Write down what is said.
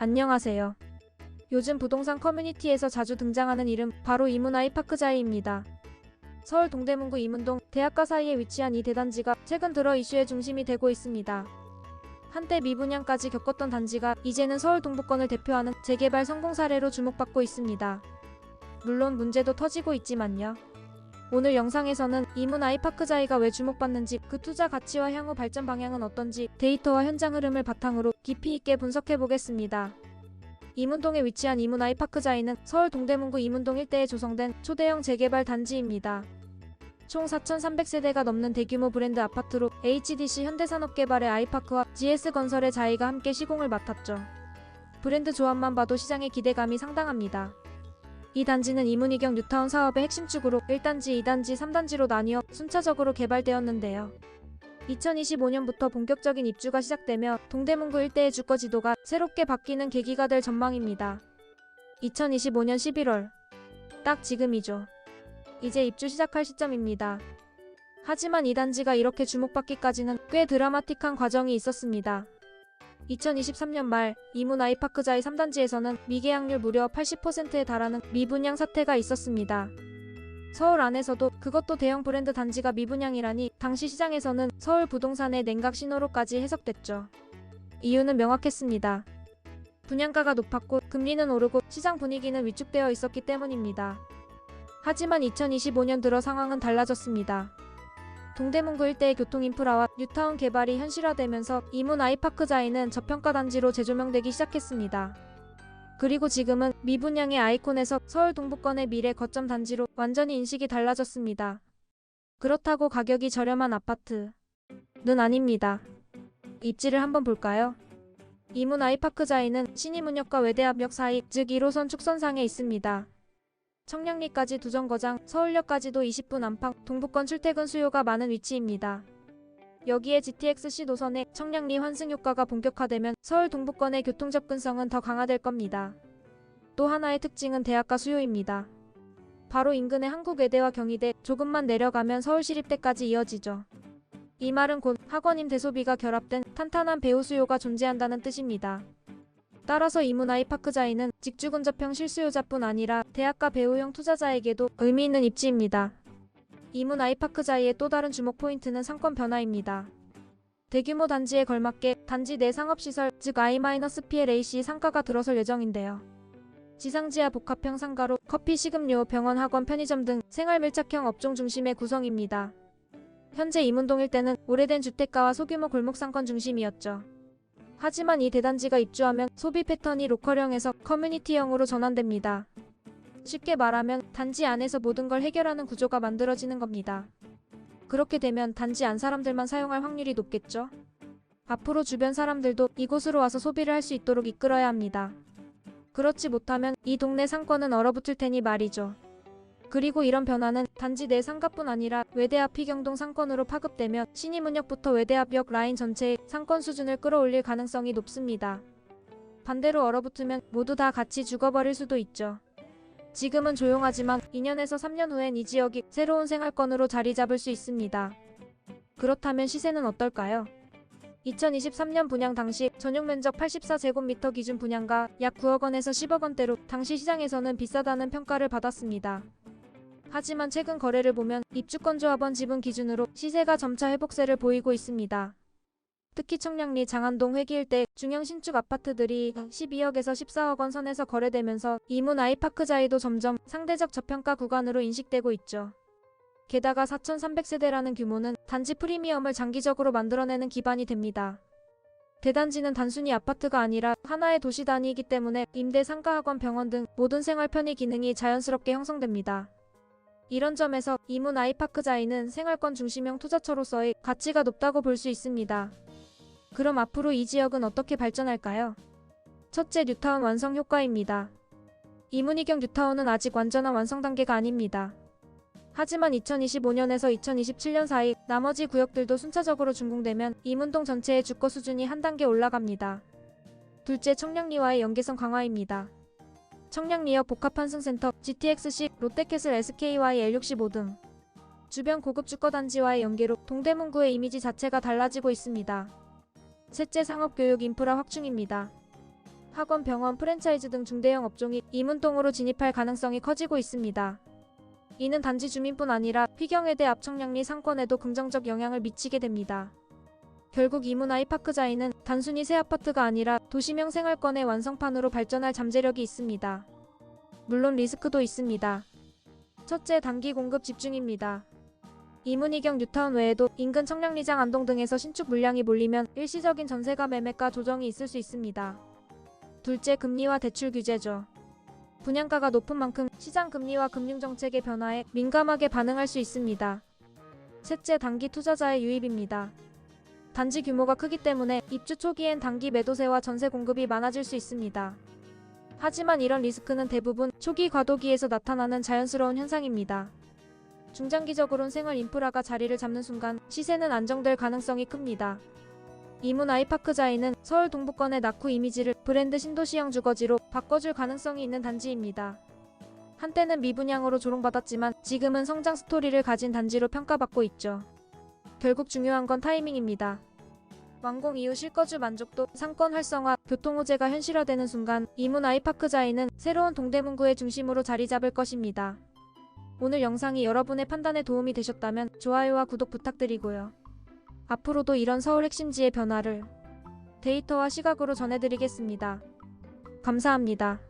안녕하세요. 요즘 부동산 커뮤니티에서 자주 등장하는 이름 바로 이문아이 파크자이입니다. 서울 동대문구 이문동 대학가 사이에 위치한 이 대단지가 최근 들어 이슈의 중심이 되고 있습니다. 한때 미분양까지 겪었던 단지가 이제는 서울 동부권을 대표하는 재개발 성공 사례로 주목받고 있습니다. 물론 문제도 터지고 있지만요. 오늘 영상에서는 이문 아이파크자이가 왜 주목받는지 그 투자 가치와 향후 발전 방향은 어떤지 데이터와 현장 흐름을 바탕으로 깊이 있게 분석해 보겠습니다. 이문동에 위치한 이문 아이파크자이는 서울 동대문구 이문동 일대에 조성된 초대형 재개발 단지입니다. 총 4,300세대가 넘는 대규모 브랜드 아파트로 HDC 현대산업개발의 아이파크와 GS건설의 자이가 함께 시공을 맡았죠. 브랜드 조합만 봐도 시장의 기대감이 상당합니다. 이 단지는 이문희경 뉴타운 사업의 핵심축으로 1단지, 2단지, 3단지로 나뉘어 순차적으로 개발되었는데요. 2025년부터 본격적인 입주가 시작되며 동대문구 일대의 주거 지도가 새롭게 바뀌는 계기가 될 전망입니다. 2025년 11월. 딱 지금이죠. 이제 입주 시작할 시점입니다. 하지만 이 단지가 이렇게 주목받기까지는 꽤 드라마틱한 과정이 있었습니다. 2023년 말 이문 아이파크자의 3단지에서는 미계약률 무려 80%에 달하는 미분양 사태가 있었습니다. 서울 안에서도 그것도 대형 브랜드 단지가 미분양이라니 당시 시장에서는 서울 부동산의 냉각 신호로까지 해석됐죠. 이유는 명확했습니다. 분양가가 높았고 금리는 오르고 시장 분위기는 위축되어 있었기 때문입니다. 하지만 2025년 들어 상황은 달라졌습니다. 동대문구 일대의 교통 인프라와 뉴타운 개발이 현실화되면서 이문 아이파크 자이는 저평가 단지로 재조명되기 시작했습니다. 그리고 지금은 미분양의 아이콘에서 서울 동부권의 미래 거점 단지로 완전히 인식이 달라졌습니다. 그렇다고 가격이 저렴한 아파트는 아닙니다. 입지를 한번 볼까요? 이문 아이파크 자이는 신이문역과 외대앞역 사이, 즉 1호선 축선상에 있습니다. 청량리까지 두 정거장, 서울역까지도 20분 안팎, 동부권 출퇴근 수요가 많은 위치입니다. 여기에 GTX-C 노선의 청량리 환승 효과가 본격화되면 서울 동부권의 교통 접근성은 더 강화될 겁니다. 또 하나의 특징은 대학가 수요입니다. 바로 인근의 한국외대와 경희대, 조금만 내려가면 서울시립대까지 이어지죠. 이 말은 곧 학원임 대소비가 결합된 탄탄한 배우 수요가 존재한다는 뜻입니다. 따라서 이문 아이 파크자이는 직주근접형 실수요자뿐 아니라 대학가 배우형 투자자에게도 의미 있는 입지입니다. 이문 아이 파크자이의 또 다른 주목 포인트는 상권 변화입니다. 대규모 단지에 걸맞게 단지 내 상업시설, 즉 I-PLAC 상가가 들어설 예정인데요. 지상지하 복합형 상가로 커피, 식음료, 병원, 학원, 편의점 등 생활 밀착형 업종 중심의 구성입니다. 현재 이문동 일대는 오래된 주택가와 소규모 골목 상권 중심이었죠. 하지만 이 대단지가 입주하면 소비 패턴이 로컬형에서 커뮤니티형으로 전환됩니다. 쉽게 말하면 단지 안에서 모든 걸 해결하는 구조가 만들어지는 겁니다. 그렇게 되면 단지 안 사람들만 사용할 확률이 높겠죠? 앞으로 주변 사람들도 이곳으로 와서 소비를 할 수 있도록 이끌어야 합니다. 그렇지 못하면 이 동네 상권은 얼어붙을 테니 말이죠. 그리고 이런 변화는 단지 내 상가뿐 아니라 외대 앞 희경동 상권으로 파급되며 신이문역부터 외대 앞역 라인 전체의 상권 수준을 끌어올릴 가능성이 높습니다. 반대로 얼어붙으면 모두 다 같이 죽어버릴 수도 있죠. 지금은 조용하지만 2년에서 3년 후엔 이 지역이 새로운 생활권으로 자리 잡을 수 있습니다. 그렇다면 시세는 어떨까요? 2023년 분양 당시 전용 면적 84제곱미터 기준 분양가 약 9억 원에서 10억 원대로 당시 시장에서는 비싸다는 평가를 받았습니다. 하지만 최근 거래를 보면 입주권 조합원 지분 기준으로 시세가 점차 회복세를 보이고 있습니다. 특히 청량리 장안동 회기 일 대 중형 신축 아파트들이 12억에서 14억 원 선에서 거래되면서 이문 아이파크 자이도 점점 상대적 저평가 구간으로 인식되고 있죠. 게다가 4,300세대라는 규모는 단지 프리미엄을 장기적으로 만들어내는 기반이 됩니다. 대단지는 단순히 아파트가 아니라 하나의 도시 단위이기 때문에 임대 상가학원 병원 등 모든 생활 편의 기능이 자연스럽게 형성됩니다. 이런 점에서 이문 아이파크자이는 생활권 중심형 투자처로서의 가치가 높다고 볼 수 있습니다. 그럼 앞으로 이 지역은 어떻게 발전할까요? 첫째 뉴타운 완성 효과입니다. 이문희경 뉴타운은 아직 완전한 완성 단계가 아닙니다. 하지만 2025년에서 2027년 사이 나머지 구역들도 순차적으로 준공되면 이문동 전체의 주거 수준이 한 단계 올라갑니다. 둘째 청량리와의 연계성 강화입니다. 청량리역 복합환승센터, GTX-C, 롯데캐슬 SKY L65 등 주변 고급 주거단지와의 연계로 동대문구의 이미지 자체가 달라지고 있습니다. 셋째 상업교육 인프라 확충입니다. 학원, 병원, 프랜차이즈 등 중대형 업종이 이문동으로 진입할 가능성이 커지고 있습니다. 이는 단지 주민뿐 아니라 휘경외대 압청량리 상권에도 긍정적 영향을 미치게 됩니다. 결국 이문 아이 파크자이는 단순히 새 아파트가 아니라 도시명 생활권의 완성판으로 발전할 잠재력이 있습니다. 물론 리스크도 있습니다. 첫째, 단기 공급 집중입니다. 이문이경 뉴타운 외에도 인근 청량리장 안동 등에서 신축 물량이 몰리면 일시적인 전세가 매매가 조정이 있을 수 있습니다. 둘째, 금리와 대출 규제죠. 분양가가 높은 만큼 시장 금리와 금융 정책의 변화에 민감하게 반응할 수 있습니다. 셋째, 단기 투자자의 유입입니다. 단지 규모가 크기 때문에 입주 초기엔 단기 매도세와 전세 공급이 많아질 수 있습니다. 하지만 이런 리스크는 대부분 초기 과도기에서 나타나는 자연스러운 현상입니다. 중장기적으론 생활 인프라가 자리를 잡는 순간 시세는 안정될 가능성이 큽니다. 이문 아이파크자이는 서울 동부권의 낙후 이미지를 브랜드 신도시형 주거지로 바꿔줄 가능성이 있는 단지입니다. 한때는 미분양으로 조롱받았지만 지금은 성장 스토리를 가진 단지로 평가받고 있죠. 결국 중요한 건 타이밍입니다. 완공 이후 실거주 만족도, 상권 활성화, 교통 호재가 현실화되는 순간 이문 아이파크 자이는 새로운 동대문구의 중심으로 자리 잡을 것입니다. 오늘 영상이 여러분의 판단에 도움이 되셨다면 좋아요와 구독 부탁드리고요. 앞으로도 이런 서울 핵심지의 변화를 데이터와 시각으로 전해드리겠습니다. 감사합니다.